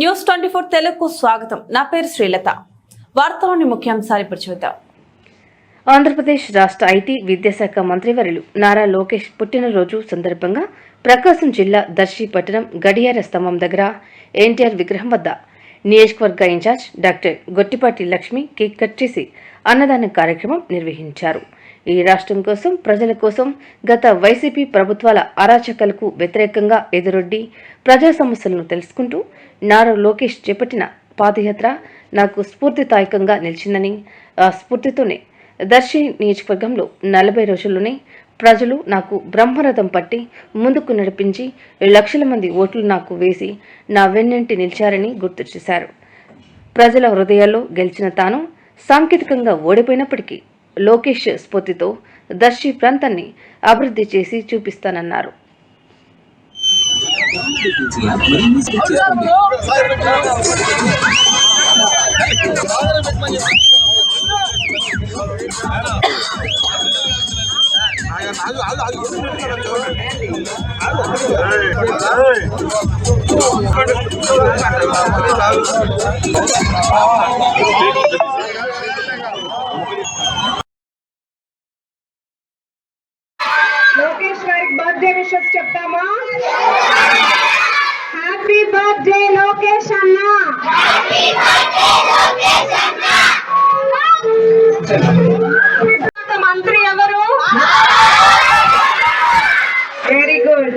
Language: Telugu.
న్యూస్ ట్వంటీ ఫోర్ తెలుగుకు స్వాగతం. నా పేరు శ్రీలత. వార్తలోని ముఖ్యాంశాలు ఇప్పుడు చూద్దాం. ఆంధ్రప్రదేశ్ రాష్ట్ర ఐటీ విద్యాశాఖ మంత్రివర్యులు నారా లోకేష్ పుట్టినరోజు సందర్భంగా ప్రకాశం జిల్లా దర్శి పట్టణం గడియార స్తంభం దగ్గర ఎన్టీఆర్ విగ్రహం వద్ద నియోజకవర్గ incharge doctor Gottipati Lakshmi cake cut చేసి అన్నదాన కార్యక్రమం నిర్వహించారు. ఈ రాష్ట్రం కోసం ప్రజల కోసం గత వైసీపీ ప్రభుత్వాల అరాచకాలకు వ్యతిరేకంగా ఎదురొడ్డి ప్రజా సమస్యలను తెలుసుకుంటూ నారా లోకేష్ చేపట్టిన పాదయాత్ర నాకు స్ఫూర్తిదాయకంగా నిలిచిందని ఆ స్ఫూర్తితోనే దర్శి నియోజకవర్గంలో నలభై రోజుల్లోనే ప్రజలు నాకు బ్రహ్మరథం పట్టి ముందుకు నడిపించి లక్షల మంది ఓట్లు నాకు వేసి నా వెన్నంటి నిలిచారని గుర్తు చేశారు. ప్రజల హృదయాల్లో గెలిచిన తాను సాంకేతికంగా ఓడిపోయినప్పటికీ లోకేష్ స్ఫూర్తితో దర్శి ప్రాంతాన్ని అభివృద్ధి చేసి చూపిస్తానన్నారు. గారికి బర్త్డే విషెస్ చెప్తామా? హ్యాపీ బర్త్డే లోకేష్ అన్న. మంత్రి ఎవరు? Very good